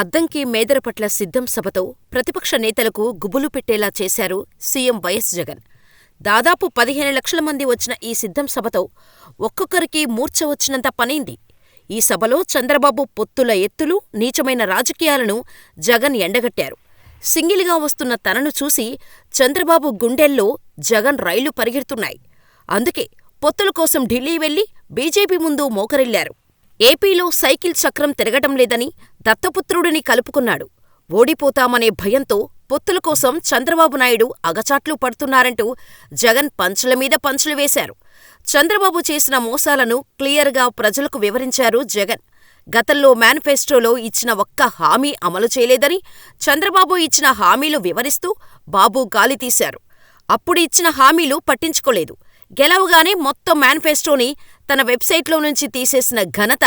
అద్దంకి మేదరపట్ల సిద్ధం సభతో ప్రతిపక్ష నేతలకు గుబులు పెట్టేలా చేశారు సీఎం వైఎస్ జగన్. దాదాపు పదిహేను లక్షల మంది వచ్చిన ఈ సిద్ధం సభతో ఒక్కొక్కరికి మూర్ఛ వచ్చినంత పనైంది. ఈ సభలో చంద్రబాబు పొత్తుల ఎత్తులు, నీచమైన రాజకీయాలను జగన్ ఎండగట్టారు. సింగిల్గా వస్తున్న తనను చూసి చంద్రబాబు గుండెల్లో జగన్ రైళ్ళు పరిగెడుతున్నాయి. అందుకే పొత్తుల కోసం ఢిల్లీ వెళ్ళి బీజేపీ ముందు మోకరిల్లారు. ఏపీలో సైకిల్ చక్రం తిరగటం లేదని దత్తపుత్రుడిని కలుపుకున్నాడు. ఓడిపోతామనే భయంతో పొత్తుల కోసం చంద్రబాబు నాయుడు అగచాట్లు పడుతున్నారంటూ జగన్ పంచులమీద పంచులు వేశారు. చంద్రబాబు చేసిన మోసాలను క్లియర్గా ప్రజలకు వివరించారు జగన్. గతంలో మేనిఫెస్టోలో ఇచ్చిన ఒక్క హామీ అమలు చేయలేదని చంద్రబాబు ఇచ్చిన హామీలు వివరిస్తూ బాబు గాలి తీశారు. అప్పుడు ఇచ్చిన హామీలు పట్టించుకోలేదు. గెలవగానే మొత్తం మేనిఫెస్టోని తన వెబ్సైట్లో నుంచి తీసేసిన ఘనత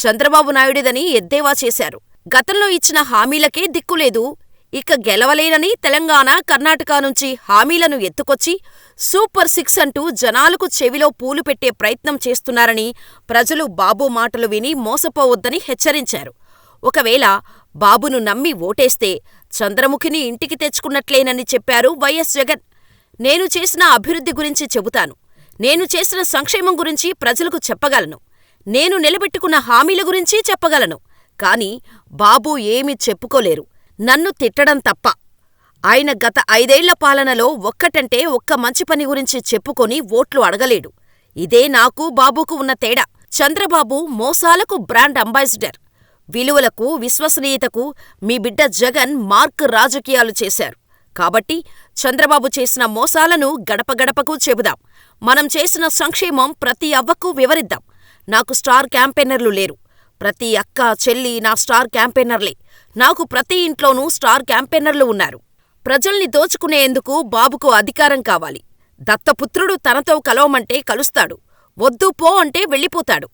చంద్రబాబు నాయుడిదని ఎద్దేవా చేశారు. గతంలో ఇచ్చిన హామీలకే దిక్కులేదు. ఇక గెలవలేనని తెలంగాణ, కర్ణాటక నుంచి హామీలను ఎత్తుకొచ్చి సూపర్ సిక్స్ అంటూ జనాలకు చెవిలో పూలు పెట్టే ప్రయత్నం చేస్తున్నారని ప్రజలు బాబు మాటలు విని మోసపోవద్దని హెచ్చరించారు. ఒకవేళ బాబును నమ్మి ఓటేస్తే చంద్రముఖిని ఇంటికి తెచ్చుకున్నట్లేనని చెప్పారు వైఎస్ జగన్. నేను చేసిన అభివృద్ధి గురించి చెబుతాను. నేను చేసిన సంక్షేమం గురించి ప్రజలకు చెప్పగలను. నేను నిలబెట్టుకున్న హామీల గురించీ చెప్పగలను. కాని బాబు ఏమీ చెప్పుకోలేరు. నన్ను తిట్టడం తప్ప. ఆయన గత ఐదేళ్ళ పాలనలో ఒక్కటంటే ఒక్క మంచి పని గురించి చెప్పుకొని ఓట్లు అడగలేడు. ఇదే నాకు బాబుకు ఉన్న తేడా. చంద్రబాబు మోసాలకు బ్రాండ్ అంబాసిడర్. విలువలకు, విశ్వసనీయతకు మీ బిడ్డ జగన్ మార్క్ రాజకీయాలు చేశారు. కాబట్టి చంద్రబాబు చేసిన మోసాలను గడప గడపకు చెబుదాం. మనం చేసిన సంక్షేమం ప్రతి అవ్వకు వివరిద్దాం. నాకు స్టార్ క్యాంపెయినర్లు లేరు. ప్రతి అక్క, చెల్లి నా స్టార్ క్యాంపెయినర్లే. నాకు ప్రతి ఇంట్లోనూ స్టార్ క్యాంపెయినర్లు ఉన్నారు. ప్రజల్ని దోచుకునేందుకు బాబుకు అధికారం కావాలి. దత్తపుత్రుడు తనతో కలవమంటే కలుస్తాడు. వద్దు పో అంటే వెళ్ళిపోతాడు.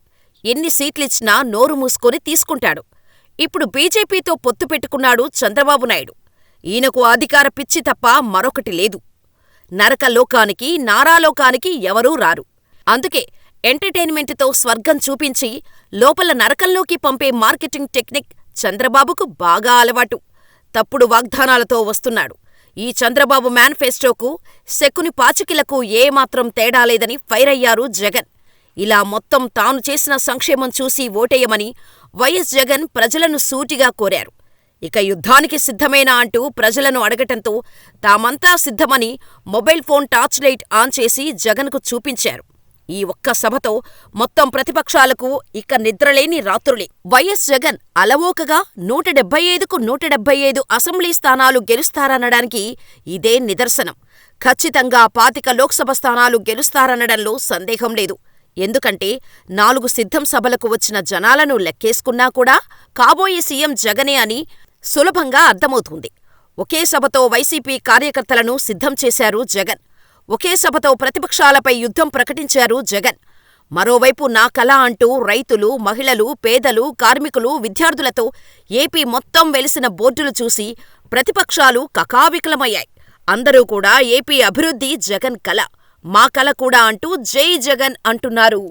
ఎన్ని సీట్లిచ్చినా నోరు మూసుకొని తీసుకుంటాడు. ఇప్పుడు బీజేపీతో పొత్తు పెట్టుకున్నాడు చంద్రబాబు నాయుడు. ఈయనకు అధికార పిచ్చి తప్ప మరొకటి లేదు. నరకలోకానికి, నారాలోకానికి ఎవరూ రారు. అందుకే ఎంటర్టైన్మెంటుతో స్వర్గం చూపించి లోపల నరకంలోకి పంపే మార్కెటింగ్ టెక్నిక్ చంద్రబాబుకు బాగా అలవాటు. తప్పుడు వాగ్దానాలతో వస్తున్నాడు. ఈ చంద్రబాబు మేనిఫెస్టోకు, శకుని పాచికలకు ఏమాత్రం తేడా లేదని ఫైరయ్యారు జగన్. ఇలా మొత్తం తాను చేసిన సంక్షేమం చూసి ఓటెయ్యమని వైఎస్ జగన్ ప్రజలను సూటిగా కోరారు. ఇక యుద్ధానికి సిద్ధమేనా అంటూ ప్రజలను అడగటంతో తామంతా సిద్ధమని mobile phone torch light on చేసి జగన్కు చూపించారు. ఈ ఒక్క సభతో మొత్తం ప్రతిపక్షాలకు ఇక నిద్రలేని రాత్రులే. వైఎస్ జగన్ అలవోకగా నూట డెబ్బై ఐదుకు నూట డెబ్బై ఐదు అసెంబ్లీ స్థానాలు గెలుస్తారనడానికి ఇదే నిదర్శనం. ఖచ్చితంగా పాతిక లోక్సభ స్థానాలు గెలుస్తారనడంలో సందేహం లేదు. ఎందుకంటే నాలుగు సిద్ధం సభలకు వచ్చిన జనాలను లెక్కేసుకున్నా కూడా కాబోయే సీఎం జగనే అని సులభంగా అర్థమవుతుంది. ఒకే సభతో వైసీపీ కార్యకర్తలను సిద్ధం చేశారు జగన్. ఒకే సభతో ప్రతిపక్షాలపై యుద్ధం ప్రకటించారు జగన్. మరోవైపు నా కల అంటూ రైతులు, మహిళలు, పేదలు, కార్మికులు, విద్యార్థులతో ఏపీ మొత్తం వెలిసిన బోర్డులు చూసి ప్రతిపక్షాలు కకావికలమయ్యాయి. అందరూ కూడా ఏపీ అభివృద్ధి జగన్ కల, మా కల కూడా అంటూ జై జగన్ అంటున్నారు.